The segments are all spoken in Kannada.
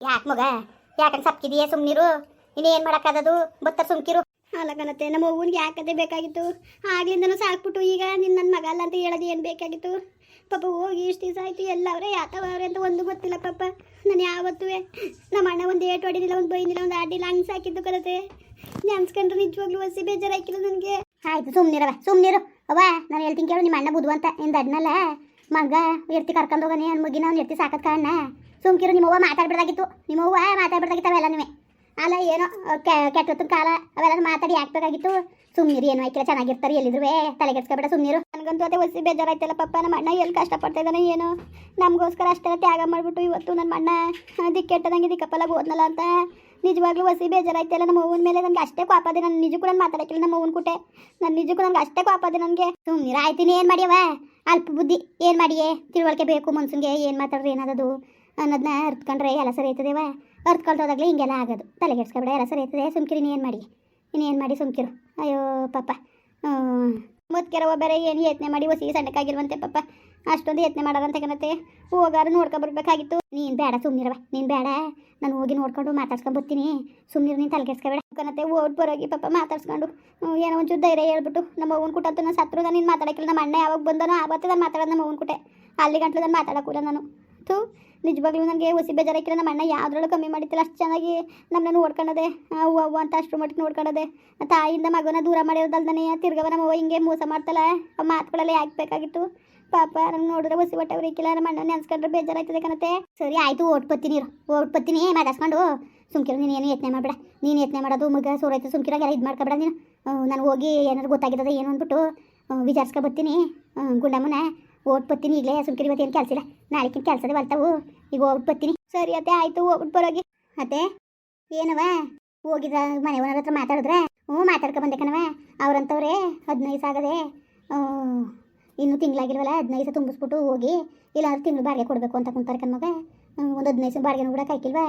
ಯಾಕೆ ಮಗ? ಯಾಕಂದ್ ಸಪ್ಕಿದೀಯ ಸುಮ್ನಿರು? ಇನ್ನೇನು ಮಾಡೋಕ್ಕಾಗದು ಬತ್ತ ಸುಮ್ಕಿರು. ಅಲ್ಲಗನತ್ತೆ ನಮ್ಮ ಹೂವಿನ ಯಾಕದೆ ಬೇಕಾಗಿತ್ತು? ಆಗ್ಲಿಂದನು ಸಾಕ್ಬಿಟ್ಟು ಈಗ ನಿನ್ ನನ್ನ ಮಗ ಅಲ್ಲ ಅಂತ ಹೇಳೋದು ಏನ್ ಬೇಕಾಗಿತ್ತು? ಪಾಪ ಹೋಗಿ ಇಷ್ಟು ದಿವಸ ಆಯ್ತು ಎಲ್ಲವ್ರೆ ಯಾತವ್ರೆ ಅಂತ ಒಂದು ಗೊತ್ತಿಲ್ಲ ಪಾಪ. ನಾನು ಯಾವತ್ತೂ ನಮ್ಮ ಅಣ್ಣ ಒಂದು ಏಟು ಹೊಡಿಲಿಲ್ಲ ಒಂದು ಬೈನಿಲ್ಲ ಒಂದು ಆಡಿಲ್ಲ ಹಂಗೆ ಸಾಕಿದ್ದು ಕಲತೆ ನೆನ್ಸ್ಕೊಂಡ್ರೆ ನಿಜವಾಗ್ಲೂ ಹಸಿ ಬೇಜಾರಾಕಿಲ್ಲ ನನಗೆ. ಆಯ್ತು ಸುಮ್ನಿರವ ಸುಮ್ನಿರು. ಅವ್ವ ನಾನು ಹೇಳ್ತೀನಿ ಕೇಳು ನಿಮ್ಮ ಅಣ್ಣ ಬುದ್ವಂತ ಇಂದ ಅಡ್ನಲ್ಲ? ಮಗ ಎರ್ತಿ ಕರ್ಕೊಂಡು ಹೋಗನೆ ನನ್ನ ಮಗಿನ ಅವ್ನು ಎರ್ತಿ ಸಾಕತ್ ಕಾರಣ ಸುಮ್ಕಿರು, ನಿಮ್ಮವ್ವ ಮಾತಾಡ್ಬಿಡ್ದಾಗಿತ್ತು. ನಿಮ್ಮವ್ವ ಮಾತಾಡ್ಬಿಡ್ದಾಗಿತ್ತು ಅವೆಲ್ಲ ನೀವೇ. ಅಲ್ಲ, ಏನೋ ಕೆಟ್ಟ ಕಾಲ ಅವೆಲ್ಲ ಮಾತಾಡಿ ಹಾಕ್ಬೇಕಾಗಿತ್ತು. ಸುಮ್ನಿರು, ಏನು ಆಯ್ಕಿಲ್ಲ, ಚೆನ್ನಾಗಿರ್ತಾರೆ ಎಲ್ಲಿದ್ರು ತಲೆಗೆಡ್ಸ್ಕೊಬೇಡ ಸುಮ್ಮನಿರು ನನಗಂತೂ ಅದೇ ಹೊಸಿ ಬೇಜಾರಾಯ್ತಲ್ಲ ಪಪ್ಪ ನಮ್ಮ ಅಣ್ಣ ಎಲ್ಲಿ ಕಷ್ಟಪಡ್ತಾ ಇದ್ದಾನೆ, ಏನೋ? ನಮಗೋಸ್ಕರ ಅಷ್ಟೆಲ್ಲ ತ್ಯಾಗ ಮಾಡಿಬಿಟ್ಟು ಇವತ್ತು ನನ್ನ ಅಣ್ಣ ದಿಕ್ಕೆಟ್ಟದಂಗೆ ದಿಕ್ಕಪ್ಪಲಾಗ ಓದ್ನಲ್ಲ ಅಂತ. ನಿಜವಾಗ್ಲೂ ಒಸಿ ಬೇಜಾರಾಯ್ತಲ್ಲ, ನಮ್ಮ ಅವ್ವನ ಮೇಲೆ ನನಗೆ ಅಷ್ಟೇ ಕಾಪಾದೆ ನಾನು ನಿಜಕ್ಕೂ ನಾನು ಮಾತಾಡಕ್ಕಿಲ್ಲ ನಮ್ಮ ಅವ್ವನ ಕುಟೆ. ನನ್ನ ನಿಜಕ್ಕೂ ನನಗೆ ಅಷ್ಟೇ ಕಾಪಾದೆ ನನಗೆ. ಸುಮ್ನಿರು ಆಯ್ತೀನಿ ಏನು ಮಾಡ್ಯವ ಅಲ್ಪ ಬುದ್ಧಿ, ಏನು ಮಾಡಿಯೇ? ತಿಳುವಳಿಕೆ ಬೇಕು ಮನ್ಸಂಗೆ, ಏನು ಮಾತಾಡ್ರಿ, ಏನದದು? ಅನ್ನೋದನ್ನ ಅರ್ತ್ಕೊಂಡ್ರೆ ಎಲ್ಲ ಸರಿ ಆಯ್ತದೇವ ಅರ್ತ್ಕೊಳ್ತೋದಾಗಲೇ ಹಿಂಗೆಲ್ಲ ಆಗೋದು. ತಲೆಗೆಡ್ಸ್ಕೊಬೇಡ ಎಲ್ಲ ಸರಿ ಆಯ್ತದೆ, ಸುಮ್ಕಿರಿ ನೀನು ಏನು ಮಾಡಿ? ಇನ್ನೇನು ಮಾಡಿ ಸುಮ್ಕಿರು? ಅಯ್ಯೋ, ಪಾಪ. ಮುದ್ಕೆರವ ಬೇರೆ ಏನು ಯತ್ನೆ ಮಾಡಿ ಹೊಸಿ ಸಣ್ಣಕ್ಕಾಗಿರುವಂತೆ ಪಾಪ. ಅಷ್ಟೊಂದು ಯತ್ನೆ ಮಾಡೋದಂತ ಕಣತೆ ಹೋಗಾರು ನೋಡ್ಕೊಬರ್ಬೇಕಾಗಿತ್ತು ನೀನು ಬೇಡ ಸುಮ್ಮನಿರವ ನೀನು ಬೇಡ. ನಾನು ಹೋಗಿ ನೋಡ್ಕೊಂಡು ಮಾತಾಡ್ಸ್ಕೊಂಡು ಬರ್ತೀನಿ ನೀನು ತಲೆಗೆಡ್ಸ್ಕೊಬೇಡ ಕಣತೆ ಓಟ್ ಬರೋಗಿ ಪಾಪ ಮಾತಾಡ್ಸ್ಕೊಂಡು ಏನೋ ಒಂಚೂರು ಧೈರ್ಯ ಹೇಳ್ಬಿಟ್ಟು ನಮ್ಮ ಅವ್ವನ ಅಂತ ನಾನು ಸತ್ರು ನಾನು ನೀನು ಮಾತಾಡೋಕ್ಕಿಲ್ಲ. ನಮ್ಮ ಅಣ್ಣ ಯಾವಾಗ ಬಂದನೋ ಆವತ್ತೇ ನಾನು ಮಾತಾಡೋದು ನಮ್ಮ ಅವ್ವನ ಕುಟೆ. ಅಲ್ಲಿ ಗಂಟ್ಲು ನಾನು ನಾನು. ಥೂ ನಿಜವಾಗ್ಲೂ ನನಗೆ ಹುಸಿ ಬೇಜಾರಾಕಿರ ನಮ್ಮ ಅಣ್ಣ ಯಾವ್ದ್ರಲ್ಲೂ ಕಮ್ಮಿ ಮಾಡಿತ್ತಿಲ್ಲ ಅಷ್ಟು ಚೆನ್ನಾಗಿ ನಮ್ಮನ್ನ ನೋಡ್ಕೊಳ್ಳೋದೆ ಅವ್ವ ಅವ್ವ ಅಂತ ಅಷ್ಟು ಮಟ್ಟಿಗೆ ನೋಡ್ಕೊಳ್ಳೋದೆ ತಾಯಿಯಿಂದ ಮಗನ ದೂರ ಮಾಡಿರೋದಲ್ದನೆ, ತಿರ್ಗವ ನಮ್ಮ ಅವ್ವ ಹಿಂಗೆ ಮೋಸ ಮಾಡ್ತಲ್ಲ ಮಾತುಗಳೆಲ್ಲ ಯಾಕೆ ಬೇಕಾಗಿತ್ತು ಪಾಪ ನಂಗೆ ನೋಡಿದ್ರೆ ಹುಸಿ ಹೊಟ್ಟೆ ಉರಿಕಿಲ್ಲ ನಮ್ಮ ಅಣ್ಣ ನೆನ್ಸ್ಕೊಂಡ್ರೆ ಬೇಜಾರಾಯ್ತದೆ ಕಣತೆ ಸರಿ, ಆಯಿತು, ಓಟ್ ಬತ್ತೀನಿ ಇರು. ಓಟ್ ಬತ್ತೀನಿ ಮಾತಾಡ್ಸ್ಕೊಂಡು. ಸುಮ್ಕಿರು, ನೀನು ಏನು ಯತ್ನೆ ಮಾಡಬೇಡ. ನೀನು ಯತ್ನೆ ಮಾಡೋದು ಮಗ ಸೋರೈತೆ ಸುಮ್ಕಿರಾಗೆಲ್ಲ ಇದು ಮಾಡ್ಕೊಬೇಡ ನೀನು. ನಾನು ಹೋಗಿ ಏನಾದ್ರು ಗೊತ್ತಾಗಿದ್ದದ ಏನು ಅಂದ್ಬಿಟ್ಟು ವಿಚಾರಿಸ್ಕೊ ಬರ್ತೀನಿ ಗುಂಡಮ್ಮನ ಓಟ್ ಬರ್ತೀನಿ ಈಗಲೇ ಸುಮ್ಕಿರಿ ಮತ್ತೇನು ಕೆಲಸ ಇಲ್ಲ. ನಾಳೆಕಿನ ಕೆಲಸದೇ ಬರ್ತಾವು ಈಗ ಹೋಗ್ಬಿಟ್ಟು ಬರ್ತೀನಿ ಸರಿ ಅತ್ತೆ, ಆಯಿತು ಹೋಗ್ಬಿಟ್ಟು ಬರೋಗಿ. ಅತ್ತೆ ಏನವ ಹೋಗಿದ್ರ ಮನೆ ಓನರ್ ಹತ್ರ ಮಾತಾಡಿದ್ರೆ? ಹ್ಞೂ, ಮಾತಾಡ್ಕೊ ಬಂದೆ ಕಣವ ಅವ್ರಂತವ್ರೆ ಹದಿನೈದು ಸಾಗದೆ ಇನ್ನೂ ತಿಂಗಳಾಗಿಲ್ವಲ್ಲ, ಹದಿನೈದು ತುಂಬಿಸ್ಬಿಟ್ಟು ಹೋಗಿ, ಇಲ್ಲಾದ್ರೂ ತಿಂಗಳು ಬಾಡಿಗೆ ಕೊಡಬೇಕು ಅಂತ ಕುಂತಾರೆ ಕಣ್ಮಗ ಒಂದು ಹದಿನೈದು ಬಾಡಿಗೆನೂ ಕೂಡ ಕಾಯ್ಕಿಲ್ವಾ?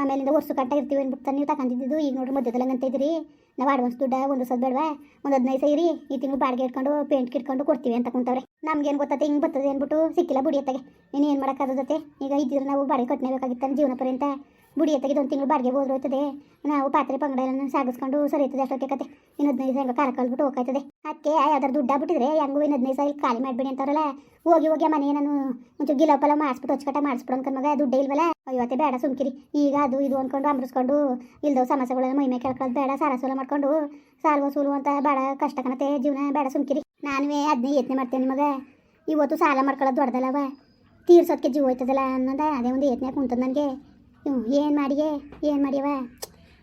ಆಮೇಲಿಂದ ವರ್ಷ ಕಟ್ಟ ಇರ್ತೀವಿ ಅಂದ್ಬಿಟ್ಟು ನೀವು ತಗೊಂಡಿದ್ದು ಈಗ ನೋಡ್ರಿ ಮಧ್ಯದಲ್ಲಿ ಅಂತ ಇದ್ರಿ ನಾವು ಅಡ್ವಾನ್ಸ್ ದುಡ್ಡ ಒಂದು ಸದ್ ಬೇಡವಾ? ಒಂದು ಹದಿನೈದು ಸೇರಿ ಈ ತಿಂಗಳು ಬಾಡಿಗೆ ಇಟ್ಕೊಂಡು ಪೇಂಟ್ ಕಿಟ್ಕೊಂಡು ಕೊಡ್ತೀವಿ ಅಂತ ಕುಂತವ್ರೆ. ನಮ್ಗೇನು ಗೊತ್ತೈತೆ ಹಿಂಗೆ ಬರ್ತದೆ ಅಂದ್ಬಿಟ್ಟು ಸಿಕ್ಕಿಲ್ಲ ಬುಡಿಯತ್ತಾಗೆ ಇನ್ನೇನು ಮಾಡೋಕ್ಕಾಗತ್ತೆ ಈಗ ಇದ್ದಿದ್ರೆ ನಾವು ಬಾಡಿಗೆ ಕಟ್ಟಲೇಬೇಕಾಗಿತ್ತು ಜೀವನ ಪರ್ಯಂತ. ಬುಡಿ ಎತ್ತಾಗಿ ಒಂದು ತಿಂಗಳು ಬಾಡಿಗೆ ಹೋದ್ರೆ ಹೋಯ್ತದೆ. ನಾವು ಪಾತ್ರೆ ಪಂಗಡ ಎಲ್ಲ ಸಾಗಿಸ್ಕೊಂಡು ಸರಿ ಇರ್ತದೆ ಅಷ್ಟೊತ್ತೆ ಕತೆ. ಇನ್ನು ಹದಿನೈದು ಸಾವಿರ ಕಾಲ ಕಳ್ಬಿಟ್ಟು ಹೋಗ್ತದೆ ಅದಕ್ಕೆ ಯಾವ್ದಾರು ದುಡ್ಡು ಆಗ್ಬಿಟ್ಟಿದ್ರೆ ಹೆಂಗು ಇನ್ನು ಹದಿನೈದು ಸಾವಿರ ಖಾಲಿ ಮಾಡಿಬಿಡಿ ಅಂತಾರಲ್ಲ ಹೋಗಿ ಹೋಗಿ ಮನೆ ನಾನು ಒಂಚೂರು ಗಿಲಪಲ ಮಾಡಿಸ್ಬಿಟ್ಟು ಹೊಚ್ಕಟ್ಟ ಮಾಡಿಸ್ಬಿಡು ಮಗ, ದುಡ್ಡೇ ಇಲ್ವಲ್ಲ? ಇವತ್ತೇ ಬೇಡ ಸುಮ್ಕಿರಿ. ಈಗ ಅದು ಇದು ಅಂದ್ಕೊಂಡು ಅಂಬ್ರಿಸ್ಕೊಂಡು ಇಲ್ದವು ಸಮಸ್ಯೆಗಳೆಲ್ಲ ಮೈ ಮೇಲೆ ಕೇಳ್ಕೊಳ್ಳೋದು ಬೇಡ ಸಾಲ ಸೂಲ ಮಾಡ್ಕೊಂಡು ಸಾಲ್ವ ಸೋಲು ಅಂತ ಬೇಡ ಕಷ್ಟ ಕಣತೆ ಜೀವನ. ಬೇಡ ಸುಮ್ಕಿರಿ. ನಾನುವೇ ಅದನ್ನೇ ಯತ್ನೆ ಮಾಡ್ತೇನೆ ನಿಮಗೆ. ಇವತ್ತು ಸಾಲ ಮಾಡ್ಕೊಳ್ಳೋದು ದೊಡ್ಡದಲ್ಲವ ತೀರ್ಸೋದಕ್ಕೆ ಜೀವ ಹೋಯ್ತದಲ್ಲ ಅನ್ನೋದ, ಅದೇ ಒಂದು ಯತ್ನೆ ಕುಂತದ ನನಗೆ. ಏನು ಮಾಡಿಯೇ, ಏನು ಮಾಡ್ಯವ?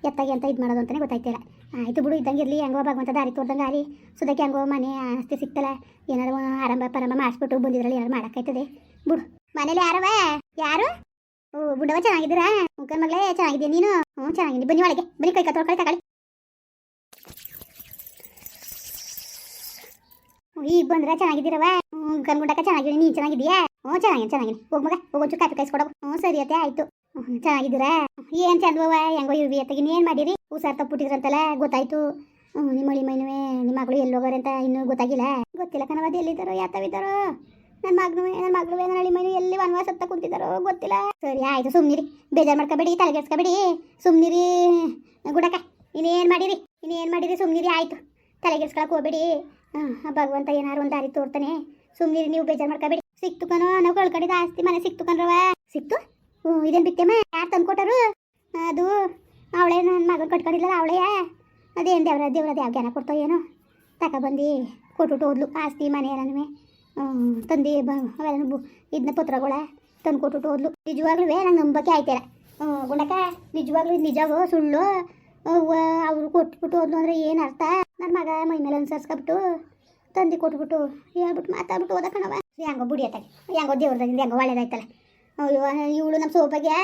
ಎತ್ತಾಗಿ ಅಂತ ಇದು ಮಾಡೋದು ಅಂತಲೇ ಗೊತ್ತಾಯ್ತಿಲ್ಲ ಆಯಿತು ಬಿಡು, ಇದ್ದಂಗೆ ಇರಲಿ, ಹೆಂಗೋ ಭಗವಂತ ದಾರಿ ತೋರ್ದಂಗೆ ಆಗಲಿ. ಸುದಕ್ಕೆ ಹೆಂಗೋ ಮನೆ ಆಸ್ತಿ ಸಿಕ್ತಲ್ಲ, ಏನಾರು ಆರಂಭ ಪರಂಭ ಮಾಡಿಸ್ಬಿಟ್ಟು ಬಂದಿದ್ರಲ್ಲಿ ಏನಾರು ಮಾಡೋಕ್ಕಾಯ್ತದೆ? ಬಿಡು. ಮನೇಲಿ ಯಾರವ? ಯಾರು? ಓ ಬುಡವ ಚೆನ್ನಾಗಿದ್ದೀರಾ? ಮುಖನ್ ಮಗಳೇ ಚೆನ್ನಾಗಿದೆ ನೀನು? ಹ್ಞೂ, ಚೆನ್ನಾಗಿದ್ದೀನಿ. ಬನ್ನಿ ಒಳಗೆ. ಬನ್ನಿ ಕೈ ಕತ್ತೊಳ್ಕೊಳ್ಳಿ ತಗೊಳ್ಳಿ. ಈಗ ಬಂದ್ರೆ ಚೆನ್ನಾಗಿದ್ದೀರವ? ಹ್ಞೂ ಕನ್ಗುಂಡಕ್ಕ ಚೆನ್ನಾಗಿದ್ದೀನಿ. ನೀನು ಚೆನ್ನಾಗಿದ್ದೀಯಾ? ಹ್ಞೂ ಚೆನ್ನಾಗಿ ಚೆನ್ನಾಗಿದ್ದೀನಿ. ಹೋಗ್ ಮಗ ಹೋಗೋಚು ಕಾಫಿ ಕಾಯಿಸ್ಕೊಡವು. ಹ್ಞೂ, ಸರಿ ಅತ್ತೆ, ಆಯಿತು. ಚೆನ್ನಾಗಿದ್ದೀರಾ ಏನ್ ಚಂದವ ಹೆಂಗೋ ಇರ್ವಿ ಅತ್ತಗೆ ಏನು ಮಾಡಿರಿ? ಹುಷಾರ್ ತಪ್ಪುಟ್ಟಿದ್ರಂತಲ್ಲ ಗೊತ್ತಾಯ್ತು. ನಿಮ್ಮ ಮಳಿ ಮೈನುವೆ ನಿಮ್ಮ ಮಗಳು ಎಲ್ಲಿ ಅಂತ ಇನ್ನೂ ಗೊತ್ತಾಗಿಲ್ಲ. ಗೊತ್ತಿಲ್ಲ ಕಣವಾದ ಎಲ್ಲಿದ್ದಾರೋ ಯಾತವಿದ್ದಾರೋ ನನ್ನ ಮಗನು ನನ್ನ ಮಗಳು ನನ್ನ ಹಳಿ ಮೈನು ಎಲ್ಲಿ ವನವಾಸ ಹತ್ತ ಕುಂತಿದ್ದಾರೋ ಗೊತ್ತಿಲ್ಲ. ಸರಿ, ಆಯಿತು ಬೇಜಾರ್ ಬೇಜಾರು ಮಾಡ್ಕೋಬೇಡಿ ಸುಮ್ನಿರಿ ಸುಮ್ಮನಿರಿ ಗುಡಕ. ಇನ್ನೇನು ಮಾಡಿರಿ? ಇನ್ನೇನು ಮಾಡಿರಿ? ಸುಮ್ಮನಿರಿ ಆಯ್ತು. ತಲೆಗೆಡ್ಸ್ಕೊಳಕ್ಕೆ ಹೋಗ್ಬೇಡಿ. ಭಗವಂತ ಏನಾರು ಒಂದು ದಾರಿ ತೋರ್ತಾನೆ. ಸುಮ್ನಿರಿ, ನೀವು ಬೇಜಾರು ಮಾಡ್ಕೋಬೇಡಿ. ಸಿಕ್ತು ಕಣೋ, ನಾವು ಕಳ್ಕೊಂಡಿದ್ದ ಆಸ್ತಿ ಮನೆ ಸಿಕ್ತು ಕಣ್ರವ ಸಿಕ್ತು? ಇದೇನು ಬಿತ್ತೇಮ? ಯಾರು ತಂದು ಕೊಟ್ಟರು ಅದು ಅವಳೇ ನನ್ನ ಮಗನ ಕಟ್ಕೊಂಡಿಲ್ಲ ಅವಳೇ? ಅದೇನು ದೇವ್ರ ದೇವ್ರದ್ದು ಯಾವ ಜ್ಞಾನ ಕೊಡ್ತೋ ಏನೋ? ತಗೊಬಂದು ಕೊಟ್ಬಿಟ್ಟು ಹೋದ್ಲು, ಆಸ್ತಿ, ಮನೆ ಎಲ್ಲನೂ ತಂದು ಬ, ಅವೆಲ್ಲ ಬು ಇದನ್ನ ಪತ್ರಗಳ ತಂದು ಕೊಟ್ಬಿಟ್ಟು ಹೋದ್ಲು. ನಿಜವಾಗ್ಲೂ ನಂಗೆ ನಂಬಕ್ಕೆ ಆಯ್ತಿಲ್ಲ. ಗುಂಡಕ್ಕ, ನಿಜವಾಗ್ಲೂ ನಿಜವೋ, ಸುಳ್ಳು? ಅವರು ಕೊಟ್ಬಿಟ್ಟು ಹೋದ್ಲು ಅಂದರೆ ಏನು ಅರ್ಥ? ನನ್ನ ಮಗ ಮೈ ಮೇಲೆ ಅನುಸರಿಸ್ಕೊಬಿಟ್ಟು ತಂದು ಕೊಟ್ಬಿಟ್ಟು ಹೇಳ್ಬಿಟ್ಟು ಮಾತಾಡ್ಬಿಟ್ಟು ಓದಕ್ಕಣವ ಕಣವ ಹೆಂಗೋ ಬುಡಿಯತ್ತಾಗಿ ಹೆಂಗೋ ದೇವ್ರದಾಗಿಂದ, ಹೆಂಗೋ ಒಳ್ಳೇದಾಯ್ತಲ್ಲ. ಇವಳು ನಮ್ಮ ಸೋಪಾಗೆ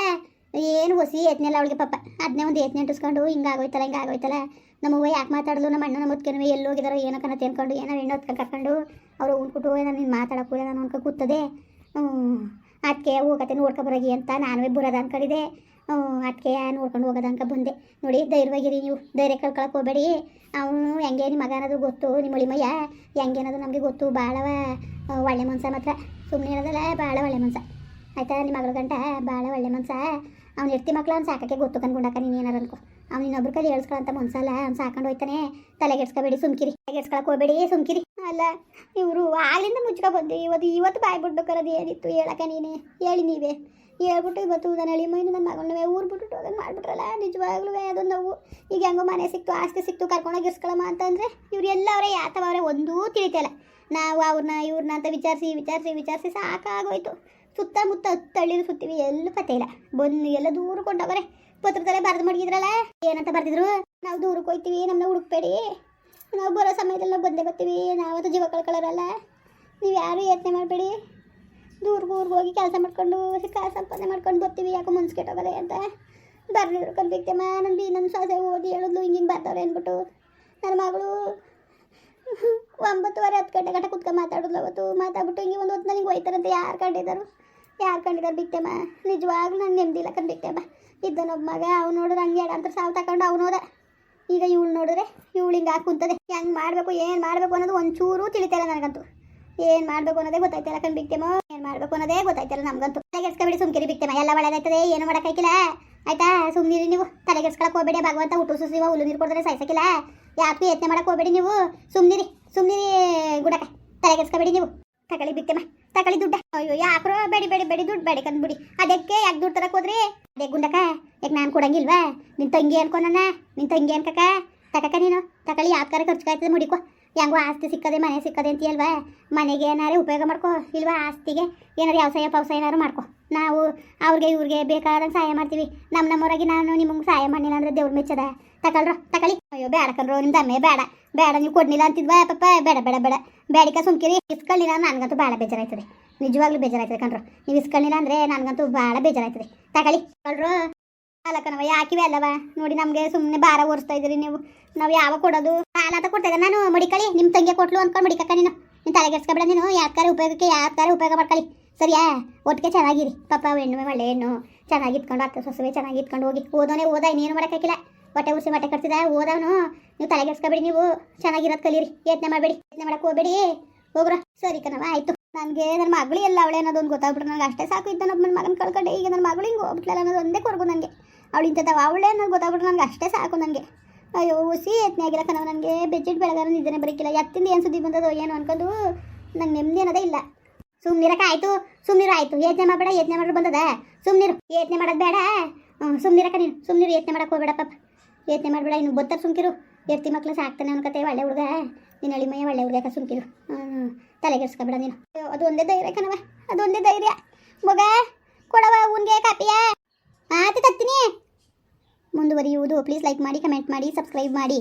ಏನು ಹೊಸಿ ಯತ್ನೆಲ್ಲ ಅವಳಿಗೆ ಪಾಪ. ಅದನ್ನೇ ಒಂದು ಯತ್ನೆ ಅಂಟಿಸ್ಕೊಂಡು ಹಿಂಗೆ ಆಗೋಯ್ತಲ್ಲ ನಮ್ಮವ್ವ ಯಾಕೆ ಮಾತಾಡಲು? ನಮ್ಮ ಅಣ್ಣ ನಮ್ಮ ಮುದ್ಕೆನೂ ಎಲ್ಲಿ ಹೋಗಿದಾರೋ ಏನೋ ಕಣ ತಿನ್ಕೊಂಡು, ಏನೋ ಹೆಣ್ಣು ಹೊತ್ಕೊಂಡು ಕರ್ಕೊಂಡು ಅವರು ಹೋಗಿ ನಾನು ನೀನು ಮಾತಾಡೋಕ್ಕೂ ನಾನು ಅನ್ಕೊ ಕೂತದೆ. ಅದಕ್ಕೆ ಹೋಗತ್ತೆ ನೋಡ್ಕೊಬರೋಗಿ ಅಂತ ನಾನುವೇ ಬರೋದ ಅನ್ಕೊಂಡಿದ್ದೆ. ಅದಕ್ಕೆ ನೋಡ್ಕೊಂಡು ಹೋಗೋದ ಅನ್ಕ ಬಂದೆ. ನೋಡಿ, ಧೈರ್ಯವಾಗಿರಿ ನೀವು. ಧೈರ್ಯ ಕಳ್ಕೊಳಕ್ಕೆ ಹೋಗಬೇಡಿ. ಅವನು ಹೆಂಗೆ ನಿಮ್ಮ ಮಗ ಗೊತ್ತು, ನಿಮ್ಮ ಅಳಿಮಯ್ಯ ಹೆಂಗೆ ಅನ್ನೋದು ನಮಗೆ ಗೊತ್ತು. ಭಾಳವ ಒಳ್ಳೆ ಮನ್ಸ ಮಾತ್ರ. ಸುಮ್ಮನೆ ಇರೋದಲ್ಲ ಭಾಳ ಒಳ್ಳೆ ಮನ್ಸ. ಆಯ್ತಾ? ನಿಮ್ಮ ಮಗಳ ಗಂಟ ಭಾಳ ಒಳ್ಳೆ ಮನ್ಸ. ಅವ್ನು ಎಡ್ತಿ ಮಕ್ಳು ಅವ್ನು ಸಾಕಕ್ಕೆ ಗೊತ್ತು ಅನ್ಕೊಂಡಾಕ ನೀನು ಏನಾರು ಅನ್ಕೋ. ಅವ್ನು ಇನ್ನೊಬ್ರ ಕಲಿ ಹೇಳ್ಸ್ಕೊಳಂತ ಮನ್ಸಲ್ಲ, ಅವ್ನು ಸಾಕೊಂಡು ಹೋಯ್ತಾನೆ. ತಲೆಗೆಡ್ಸ್ಕೊಬೇಡಿ ಸುಮ್ಕಿರಿ. ತಲೆಗೆಡ್ಸ್ಕೊಳಕ್ ಹೋಗ್ಬೇಡಿ, ಸುಮ್ಕಿರಿ. ಅಲ್ಲ, ಇವರು ಆಗ್ಲಿಂದ ಮುಚ್ಕೊ ಬಂದು ಇವತ್ತು ಇವತ್ತು ಬಾಯ್ ಬಿಟ್ಟು ಕರೋದು ಏನಿತ್ತು ಹೇಳಕ ನೀನೇ? ಹೇಳಿ ನೀವೇ. ಹೇಳ್ಬಿಟ್ಟು ಇವತ್ತು ನನ್ನ ಹಳಿ ಮೈನು ನನ್ನ ಮಗಳನ್ನ ಊರು ಬಿಟ್ಟು ಹೋಗಂಗೆ ಮಾಡ್ಬಿಟ್ರಲ್ಲ ನಿಜವಾಗ್ಲೂ ಅದೊಂದು ನೋವು ಈಗ ಹೆಂಗೋ ಮನೆ ಸಿಕ್ತು, ಆಸ್ತಿ ಸಿಕ್ತು, ಕರ್ಕೊಂಡೋಗಿ ಇರ್ಸ್ಕೊಳಮ್ಮ ಅಂತಂದ್ರೆ ಅವರೇ ಎಲ್ಲವರೇ ಯಾತವರೇ ಒಂದೂ ತಿಳಿತಲ್ಲ ನಾವು ಅವ್ರನ್ನ ಇವ್ರನ್ನ ಅಂತ ವಿಚಾರಿಸಿ ವಿಚಾರಿಸಿ ವಿಚಾರಿಸಿ ಸಾಕಾಗೋಯ್ತು. ಸುತ್ತಮುತ್ತ ಹತ್ತಳ್ಳಿರು ಸುತ್ತೀವಿ, ಎಲ್ಲೂ ಪತ್ತೆ ಇಲ್ಲ. ಬಂದು ಎಲ್ಲ ದೂರ ಪತ್ರದಲ್ಲೇ ಬರೆದು ಮಡಗಿದ್ರಲ್ಲ? ಏನಂತ ಬರ್ದಿದ್ರು? ನಾವು ದೂರಕ್ಕೆ ಹೋಗ್ತೀವಿ ನಮ್ಮನ್ನ ಹುಡುಕ್ಬೇಡಿ. ನಾವು ಬರೋ ಸಮಯದಲ್ಲಿ ನಾವು ಬಂದೇ ಬರ್ತೀವಿ ನಾವತ್ತು ಜೀವ ಕಳ್ಕೊಳ್ಳೋರಲ್ಲ. ನೀವು ಯಾರು ಯತ್ನೆ ಮಾಡಬೇಡಿ. ದೂರ್ಗೆ ಊರ್ಗೆ ಹೋಗಿ ಕೆಲಸ ಮಾಡ್ಕೊಂಡು ಕಾಸು ಸಂಪಾದನೆ ಮಾಡ್ಕೊಂಡು ಬರ್ತೀವಿ, ಯಾಕೋ ಮನ್ಸು ಕೆಟ್ಟೋಗದೆ ಅಂತ. ಬರ್ದಿದ್ರು ಕನ್ಬಿಕ್ತಮ್ಮ ನನ್ನ ಬಿ ನನ್ನ ಸೊಸೆ ಓದಿ ಹೇಳಿದ್ಲು ಹಿಂಗೆ ಬರ್ತಾವ್ರೆ ಅಂದ್ಬಿಟ್ಟು ನನ್ನ ಮಗಳು ಒಂಬತ್ತುವರೆ, ಹತ್ತು ಗಂಟೆ ಗಂಟೆ ಕುತ್ಕೊಂಡು ಮಾತಾಡಿದ್ಲು ಅವತ್ತು. ಮಾತಾಡ್ಬಿಟ್ಟು ಹಿಂಗೆ ಒಂದು ಹೊತ್ತಿನಲ್ಲಿ ಹಿಂಗೆ ಹೋಯ್ತಾರಂತೆ, ಯಾರು ಕಂಡಿದ್ದಾರು? ಯಾರು ಕಂಡಿದ್ದಾರೆ ನಿಜವಾಗ್ಲೂ ನಾನು ನೆಮ್ಮದಿಲ್ಲ ಕಂಡ್ಬಿಕ್ತಮ್ಮ ಇದ್ದನೊಬ್ಬ ಮಗ, ಅವ್ನು ನೋಡಿದ್ರೆ ಹಂಗೆ ಅಂತ ಸಾವು ತಗೊಂಡು ಅವ್ನು ಹೋದ ಈಗ ಇವಳು ನೋಡಿದ್ರೆ ಇವಳು ಹಿಂಗೆ ಹಾಕಿ ಕುಂತದೆ. ಹೆಂಗೆ ಮಾಡಬೇಕು, ಏನು ಮಾಡಬೇಕು ಅನ್ನೋದು ಒಂಚೂರು ತಿಳಿತಾಯಿಲ್ಲ ನನಗಂತೂ. ಏನು ಮಾಡಬೇಕು ಅನ್ನೋದೇ ಗೊತ್ತಾಯ್ತಲ್ಲ ಕಣ್ ಬಿಕ್ತೇಮೋ ಏನು ಮಾಡಬೇಕು ಅನ್ನೋದೇ ಗೊತ್ತಾಯ್ತಲ್ಲ ನಮಗಂತೂ. ತಲೆಗೆಡ್ಸ್ಕೊಬೇಡಿ ಸುಮ್ಕಿರಿ ಬಿಕ್ತೇಮ ಎಲ್ಲ ಒಳ್ಳೇದಾಯ್ತದೆ, ಏನು ಮಾಡೋಕ್ಕಾಗಿಲ್ಲ ಆಯ್ತಾ? ಸುಮ್ಮನಿರಿ ನೀವು. ತಲೆಗೆಡ್ಸ್ಕೊಳಕ್ಕೆ ಹೋಗ್ಬೇಡಿ, ಭಗವಂತ ಹುಟ್ಟು ಸುಸಿವ, ಹುಲ್ಲು ನೀರು ಕೊಡ್ತಾರೆ ಸಾಯ್ಸಕ್ಕಿಲ್ಲ ಯಾಕೆ ಯತ್ನೆ ಮಾಡಕ್ಕೆ ಹೋಗ್ಬೇಡಿ ನೀವು. ಸುಮ್ಮನಿರಿ ಸುಮ್ಮನಿರಿ ಗುಡಕ ತಲೆಗೆಡ್ಸ್ಕೊಬೇಡಿ ನೀವು. ತಗೊಳ್ಳಿ ಬಿಕ್ತೇಮ ತಗೊಳ್ಳಿ ದುಡ್ಡ. ಅಯ್ಯೋ, ಯಾಕ್ರೋ ಬೇಡಿ ಬೇಡಿ ಬೇಡಿ, ದುಡ್ಡು ಬೇಡಿ ಕಂದ್ಬಿಡಿ. ಅದಕ್ಕೆ ಯಾಕೆ ದುಡ್ಡು ತರಕ್ ಹೋದ್ರಿ? ಅದೇ ಗುಂಡಕ ಯಾಕೆ ನಾನು ಕೊಡಂಗಿಲ್ವಾ? ನಿನ್ ತಂಗಿ ಅನ್ಕೊಂಡ ನಿನ್ ತಂಗಿ ಅನ್ಕಕ ತಕಕ ನೀನು ತಗೊಳ್ಳಿ ಯಾವ್ದಾರ ಖರ್ಚಾಯ್ತದೆ ಮುಡಿಕೋ. ಹೆಂಗೋ ಆಸ್ತಿ ಸಿಕ್ಕದೆ, ಮನೆ ಸಿಕ್ಕದೆ ಅಂತೀಯಲ್ವಾ? ಮನೆಗೆ ಏನಾರೇ ಉಪಯೋಗ ಮಾಡ್ಕೋ, ಇಲ್ವಾ ಆಸ್ತಿಗೆ? ಏನಾರು ವ್ಯವಸಾಯ ಪವಸಾಯ ಏನಾರು ಮಾಡ್ಕೋ. ನಾವು ಅವ್ರಿಗೆ, ಇವ್ರಿಗೆ ಬೇಕಾದಂಗೆ ಸಹಾಯ ಮಾಡ್ತೀವಿ. ನಮ್ಮ ನಮ್ಮವರಾಗಿ ನಾನು ನಿಮಗೆ ಸಹಾಯ ಮಾಡಿಲ್ಲ ಅಂದ್ರೆ ದೇವ್ರ ಮೆಚ್ಚದ. ತಗೊಳ್ರೋ ತಗೊಳ್ಳಿ ಅಯ್ಯೋ, ಬೇಡ ಕಣ್ರೋ, ನಿಮ್ದು ಅಮ್ಮೆ ಬೇಡ. ಬೇಡ, ನೀವು ಕೊಡ್ಲಿಲ್ಲ ಅಂತಿದ್ವಾ ಪಪ್ಪ. ಬೇಡ ಬೇಡ ಬೇಡ. ಬೇಡಿಕ ಸುಮ್ಕಿರಿ. ಇಸ್ಕೊಳ್ಳಿಲ್ಲ ನನಗಂತೂ ಭಾಳ ಬೇಜಾರಾಯ್ತದೆ. ನಿಜವಾಗ್ಲೂ ಬೇಜಾರಾಯ್ತದೆ ಕಣ್ರು. ನೀವು ಇಸ್ಕೊಳ್ಳಿಲ್ಲ ಅಂದರೆ ನನಗಂತೂ ಭಾಳ ಬೇಜಾರಾಯ್ತದೆ. ತಗಳಿ ಕಳ್ರು ಅಲ್ಲ ಕಣವ ಯಾಕಿವೆ ಅಲ್ಲವ ನೋಡಿ ನಮಗೆ ಸುಮ್ಮನೆ ಭಾರ ಓರಿಸ್ತಾ ಇದ್ದೀರಿ ನೀವು. ನಾವು ಯಾವಾಗ ಕೊಡೋದು? ಸಾಲ ಅಂತ ಕೊಡ್ತಾ ನಾನು ಮಡಿಕಳಿ ನಿಮ್ಮ ತಂಗಿ ಕೊಟ್ಲು ಅಂದ್ಕೊಂಡು ಮಡಿಕಕ್ಕ ನೀನು. ನೀನು ತಲೆಗೆಡ್ಸ್ಕೊಬೇಡ ನೀನು. ಯಾವ್ದಾರ ಉಪಯೋಗಕ್ಕೆ ಯಾವ್ದಾರ ಉಪಯೋಗ ಮಾಡ್ಕೊಳ್ಳಿ. ಸರಿಯಾ? ಒಟ್ಟಿಗೆ ಚೆನ್ನಾಗಿರಿ. ಪಪ್ಪ, ಹೆಣ್ಣು ಮಳೆ ಹೆಣ್ಣು. ಚೆನ್ನಾಗಿ ಇಟ್ಕೊಂಡು ಅತ್ತ, ಸೊಸವೆ ಚೆನ್ನಾಗಿ ಇಟ್ಕೊಂಡು ಹೋಗಿ. ಓದೋನೇ ಓದ ಇನ್ನೇನು ಮಾಡೋಕ್ಕಾಗಿಲ್ಲ. ಹೊಟ್ಟೆ ಉರ್ಸಿ ಹೊಟ್ಟೆ ಕಟ್ಸಿದ ಓದವನು ನೀವು ತಲೆಗೆಡ್ಸ್ಕೊಬೇಡಿ ನೀವು. ಚೆನ್ನಾಗಿರೋದ್ ಕಲೀರಿ ಯತ್ನೆ ಮಾಡಬೇಡಿ ಯತ್ನೆ ಮಾಡಕ್ಕೆ ಹೋಗ್ಬೇಡಿ. ಹೋಗ್ರ? ಸರಿ ಕಣವ ಆಯ್ತು. ನನಗೆ ನನ್ನ ಮಗಳು ಎಲ್ಲ ಅವಳೆ ಅನ್ನೋದೊಂದು ಗೊತ್ತಾಗ್ಬಿಟ್ರೆ ನನಗೆ ಅಷ್ಟೇ ಸಾಕು ಇದ್ದ ನಮ್ಮ ಮಗನ ಕಳ್ಕೊಂಡೆ. ಈಗ ನನ್ನ ಮಗಳು ಹಿಂಗೆ ಹೋಗ್ಬಿಟ್ಲಲ್ಲ ಅನ್ನೋದು ಒಂದೇ ಕೊರಗು ನನಗೆ ಅವಳು ಇಂಥದ್ದು ಅವಳೆ ಅನ್ನೋದು ಗೊತ್ತಾಗ್ಬಿಟ್ರೆ ನನಗೆ ಅಷ್ಟೇ ಸಾಕು ನನಗೆ ಅಯ್ಯೋ ಹುಸಿ ಯತ್ನೆ ಆಗಿಲ್ಲ ಕಣವ ನನಗೆ ಬೆಜ್ಜಿಟ್ ಬೆಳಗಾರ ನಿದ್ದೆನೆ ಬರೀಕಿಲ್ಲ. ಎತ್ತಿಂದ ಏನು ಸುದ್ದಿ ಬಂದದೋ ಏನು ಅನ್ಕೊಂಡು ನಂಗೆ ನೆಮ್ಮದಿ ಅನ್ನೋದೇ ಇಲ್ಲ. ಸುಮ್ನಿರಕ ಆಯ್ತು. ಸುಮ್ನಿರು, ಆಯ್ತು. ಯತ್ನೆ ಮಾಡಬೇಡ, ಯತ್ನೆ ಮಾಡಿದ್ರೆ ಬಂದದ. ಸುಮ್ಮನಿರು ಯತ್ನೆ ಮಾಡೋದು ಬೇಡ. ಹ್ಞೂ ಸುಮ್ನಿರಕ ನೀನು. ಸುಮ್ಮನಿರು ಯತ್ನೆ ಮಾಡೋಕೆ ಹೋಗ್ಬೇಡ ಪಾಪ. ಯತ್ನೆ ಮಾಡಬೇಡ, ಇನ್ನು ಬತ್ತಾರ ಸುಮ್ಕಿರು. ಎತ್ತಿ ಮಕ್ಳು ಸಾಕ್ತಾನೆ ಅನ್ಕತೆ ಒಳ್ಳೆ ಹುಡುಗ. ನೀನು ಅಳಿಮಯ್ಯ, ಒಳ್ಳೆ ಹುಡುಗ ಸುಮ್ಕಿರು? ತಲೆಗೆಡ್ಸ್ಕೊಬೇಡ ನೀನು. ಅದು ಒಂದೇ ಧೈರ್ಯ ಕಣವ ಅದು ಒಂದೇ ಧೈರ್ಯ. ಮಗ ಕೊಡವ ಉನ್ಗೆ ಕಾಪಿಯ. ಆತ ತತ್ತೀನಿ. ಮುಂದುವರಿಯುವುದು. ಪ್ಲೀಸ್ ಲೈಕ್ ಮಾಡಿ ಕಮೆಂಟ್ ಮಾಡಿ ಸಬ್ಸ್ಕ್ರೈಬ್ ಮಾಡಿ.